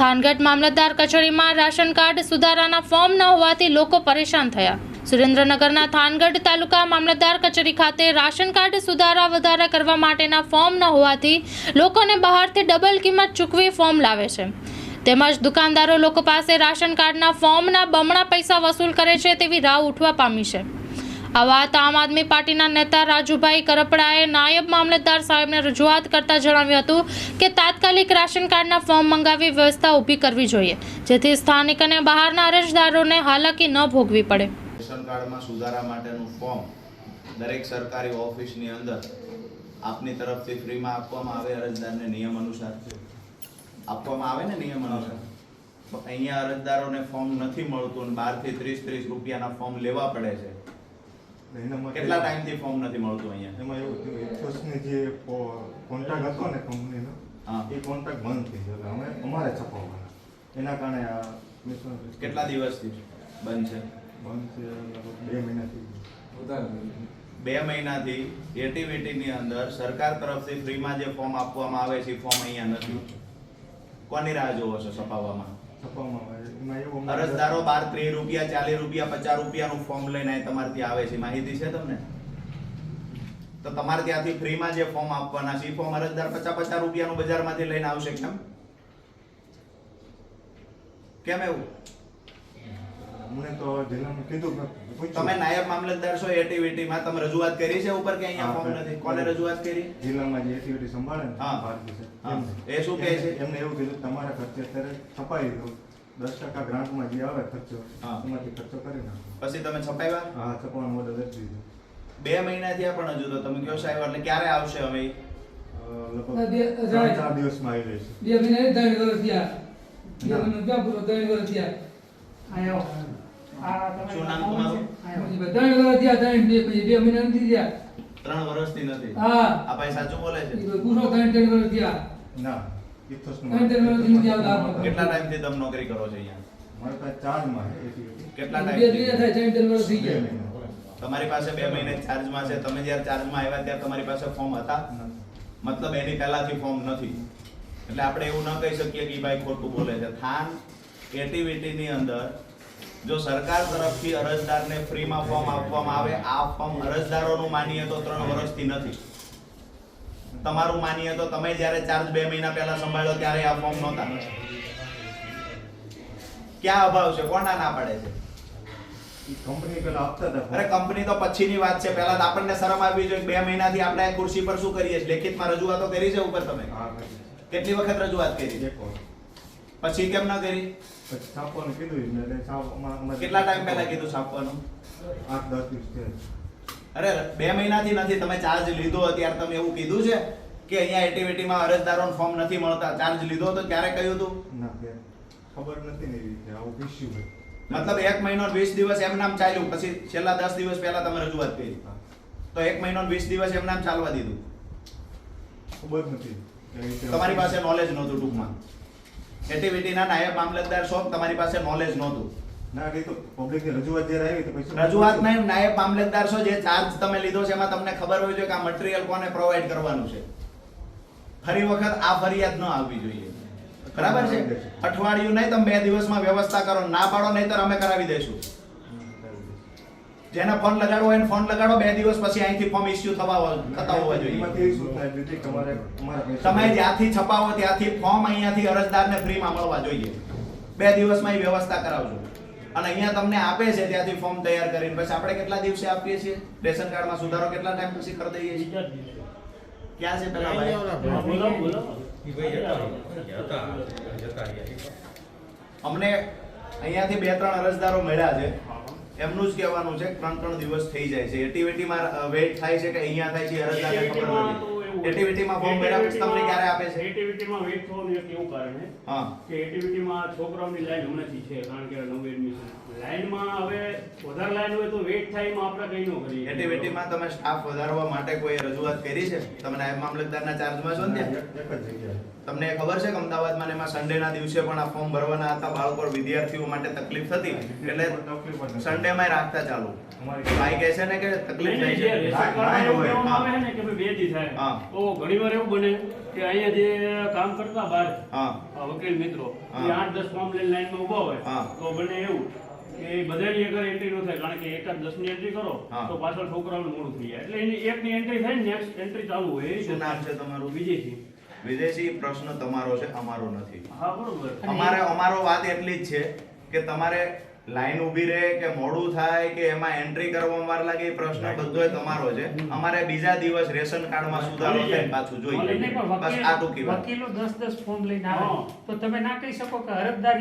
થાનગઢ મામલતદાર કચેરીમાં ration card સુધારાના form ન હોવાથી લોકો પરેશાન થયા. સુરેન્દ્રનગરના થાનગઢ તાલુકા મામલતદાર કચેરી ખાતે રાશન કાર્ડ સુધારા વધારા કરવા માટેના ફોર્મ ન હોવાથી લોકોને બહારથી ડબલ કિંમત ચૂકવી ફોર્મ લાવે છે. તેમજ દુકાનદારો લોકો પાસે રાશન કાર્ડના ફોર્મના બમણા પૈસા વસૂલ કરે છે તેવી રાવ ઉઠવા પામી છે. આ વાત આમ આદમી પાર્ટીના નેતા રાજુભાઈ કરપડાએ નાયબ મામલતદાર સાહેબને રજૂઆત કરતા જણાવ્યું હતું કે તાત્કાલિક રાશન કાર્ડના ફોર્મ મંગાવી વ્યવસ્થા ઊભી કરવી જોઈએ, જેથી સ્થાનિક અને બહારના અરજદારોને હાલાકી ન ભોગવી પડે. રેશન કાર્ડમાં સુધારા માટેનું ફોર્મ દરેક સરકારી ઓફિસની અંદર આપની તરફથી ફ્રીમાં આપવામાં આવે, અરજદારને નિયમ અનુસાર આપવામાં આવે ને નિયમ અનુસાર? અહીંયા અરજદારોને ફોર્મ નથી મળતું બારથી ત્રીસ ત્રીસ રૂપિયાના ફોર્મ લેવા પડે છે. કેટલા ટાઈમથી ફોર્મ નથી મળતું અહીંયા? એમાં એવું થયું એક્સોસની જે કોન્ટ્રાક્ટ હતો ને કંપનીનો હા. એ કોન્ટ્રાક્ટ બંધ થઈ ગયો. અમે અમારે છપાવવાના. એના કારણે આ કેટલા દિવસથી બંધ છે? બંધ છે લગભગ બે મહિનાથી. બે મહિનાથી એટીવીટીની અંદર સરકાર તરફથી ફ્રીમાં જે ફોર્મ આપવામાં આવે છે એ ફોર્મ અહીંયા નથી. કોની રાહ જોવો છો છપાવવામાં? અરજદારો બાર ત્રીસ રૂપિયા ચાલીસ રૂપિયા પચાસ રૂપિયાનું ફોર્મ લઈને તમારે ત્યાં આવે છે. માહિતી છે તમને? તો તમારે ત્યાંથી ફ્રીમાં જે ફોર્મ આપવાના છે એ ફોર્મ અરજદાર પચાસ પચાસ રૂપિયાનું બજારમાંથી લઈને આવશે કેમ? કેમ એવું? અમને તો જિલ્લામાં કીધું કે તમે નાયબ મામલતદાર છો એટીવીટીમાં તમે રજૂઆત કરી છે ઉપર કે અહીંયા ફોર્મ નથી? કોને રજૂઆત કરી? જિલ્લામાં જે એટીવીટી સંભાળે ને હા. ભારતી છે. એ શું કહે છે? એમને એવું કીધું તમારા ખર્ચે અત્યારે છપાઈ દો દસ ટકા ગ્રાન્ટમાં જે આવે ખર્ચો એમાંથી ખર્ચો કરી નાખો. પછી તમે છપાવ્યા? હા છપાવવાનો ઓર્ડર દઈ દીધો. બે મહિના થયા પણ હજુ તો તમે કયો સાહેબ એટલે ક્યારે આવશે હવે? લગભગ. ચાર દિવસમાં આવી રહેશે બે મહિના ત્રણ વર્ષ થયા. બે મહિના ક્યાં પૂરો ત્રણ વર્ષ થયા. આયો શું નામ તમારું? બે મહિના નથી થયા. ત્રણ વર્ષથી નથી? હા. આ ભાઈ સાચું બોલે છે? પૂરો ત્રણ ત્રણ વર્ષ થયા. ના ત્રણ ત્રણ વર્ષથી નથી આવતા કેટલા ટાઈમથી તમે નોકરી કરો છો અહીંયા? મારી પાસે ચાર્જમાં છે એક્ટિવિટી કેટલા બે મહિના થાય ત્રણ ત્રણ વર્ષ થઈ ગયા. તમારી પાસે બે મહિને ચાર્જમાં છે. તમે જ્યારે ચાર્જમાં આવ્યા ત્યારે તમારી પાસે ફોર્મ હતા? મતલબ એની પહેલાથી ફોર્મ નથી. એટલે આપણે એવું ન કહી શકીએ કે ભાઈ ખોટું બોલે છે. થાન એટીવીટીની અંદર જો સરકાર તરફથી અરજદારને ફ્રીમાં ફોર્મ આપવામાં આવે આ ફોર્મ અરજદારોનું માનીએ તો ત્રણ વર્ષથી નથી. તમારું માનીએ તો તમે જ્યારે ચાર્જ બે મહિના પહેલા સંભાળ્યો ત્યારે આ ફોર્મ નહોતા. ક્યાં અભાવ છે? કોના ના પાડે છે? કંપની પેલા આપતા હતા. અરે કંપની તો પછીની વાત છે. પહેલા આપણને શરમ આવવી જોઈએ બે મહિનાથી આપણે ખુરશી પર શું કરીએ છીએ? લેખિતમાં રજૂઆતો કરી છે ઉપર તમે? કેટલી વખત રજૂઆત કરી? છે વાર. પછી કેમ ન કરી? છાપવાનું કીધું એટલે કેટલા ટાઈમ પહેલા કીધું છાપવાનું? આઠ દસ દિવસ થયા. અરે બે મહિનાથી નથી તમે ચાર્જ લીધો અત્યારે તમે એવું કીધું છે કે અહીંયા એક્ટિવિટીમાં અરજદારોને ફોર્મ નથી મળતા. ચાર્જ લીધો તો ક્યારે કહ્યું હતું ખબર નથી ને એવી આવું ઇસ્યુ મતલબ એક મહિનો વીસ દિવસ એમ નામ ચાલ્યું. પછી છેલ્લા દસ દિવસ પહેલા તમે રજૂઆત કરી. તો એક મહિનો વીસ દિવસ એમ નામ ચાલવા દીધું. ખબર નથી. તમારી પાસે નોલેજ નહોતું ટૂંકમાં. એક્ટિવિટીના નાયબ મામલતદાર શોખ તમારી પાસે નોલેજ નહોતું. રજૂઆત નહીં નાયબ મામલતદાર છો જે ચાર્જ તમે લીધો છે એમાં તમને ખબર હોય છે કે આ મટીરિયલ કોને પ્રોવાઈડ કરવાનું છે. ફરી વખત આ ફરિયાદ ન આવવી જોઈએ. બરાબર છે? અઠવાડિયું નહીં તમે બે દિવસમાં વ્યવસ્થા કરો ના પાડો નહીં તો અમે કરાવી દઈશું. જેને ફોન લગાડવો હોય એને ફોન લગાડો બે દિવસ પછી અહીંથી ફોર્મ ઇસ્યુ થવા થતા હોવા જોઈએ. તમે જ્યાંથી છપાવો ત્યાંથી ફોર્મ અહીંયાથી અરજદારને ફ્રીમાં મળવા જોઈએ. બે દિવસમાં એ વ્યવસ્થા કરાવજો. અને અહીંયા તમને આપે છે ત્યાંથી ફોર્મ તૈયાર કરીને. પછી આપણે કેટલા દિવસે આપીએ છીએ? રેશન કાર્ડમાં સુધારો કેટલા ટાઈમ પછી કરી દઈએ છીએ? ક્યાં છે પેલા ભાઈ? અમને અહીંયાથી બે ત્રણ અરજદારો મળ્યા છે. એમનું જ કહેવાનું છે ત્રણ ત્રણ દિવસ થઈ જાય છે. એટીવેટીમાં વેટ થાય છે કે અહીંયા થાય છે અરજદારને ખબર નથી એટીવીટીમાં ફોર્મ ભર્યા પછી તમને ક્યારે આપે છે? એક્ટિવિટીમાં વેટ થવાનું એક એવું કારણ છે? હા. કે એક્ટિવિટીમાં છોકરાઓની લાઈન હમણાંથી છે કારણ કે નવું એડમિશન લાઈનમાં હવે વધારે લાઈન હોય તો વેટ થાય એમાં આપણે કઈ ન કરીએ. એટીવીટીમાં તમે સ્ટાફ વધારવા માટે કોઈ રજૂઆત કરી છે? તમે નાયબ મામલતદારના ચાર્જમાં છો ને ત્યાં? તમને ખબર છે કે અમદાવાદમાં ને એમાં સન્ડેના દિવસે પણ આ ફોર્મ ભરવાના હતા? બાળકો વિદ્યાર્થીઓ માટે તકલીફ થતી? એટલે નથી. સન્ડેમાં રાખતા ચાલુ. ભાઈ કહે છે ને કે તકલીફ થાય છે હા. થાય. તો ઘણીવાર એવું બને કે અહીંયા જે કામ કરતા બહાર વકીલ મિત્રો એ આઠ દસ ફોર્મ લઈને લાઈનમાં ઊભા હોય તો બને એવું કે બધાની એક એન્ટ્રી ન થાય. કારણ કે એકાદ દસની એન્ટ્રી કરો. તો પાછળ છોકરાઓનું મોડું થઈ જાય. એટલે એની એક ની એન્ટ્રી થાય નેક્સ્ટ એન્ટ્રી ચાલુ હોય એ શું નામ છે તમારું? વિજયસિંહ. વિદેશી પ્રશ્ન તમારો છે અમારો નથી. હા બરોબર. અમારે અમારો વાત એટલી જ છે કે તમારે લાઈન ઊભી રહે કે મોડું થાય કે એમાં એન્ટ્રી કરવામાં વાર લાગે એ પ્રશ્ન બધો તમારો છે. અમારે બીજા દિવસ રેશન કાર્ડમાં સુધારો થાય પાછું જોઈએ. બસ આ ટૂંકી વાત વકીલો દસ દસ ફોર્મ લઈને આવે. તો તમે ના કહી શકો કે અરજદાર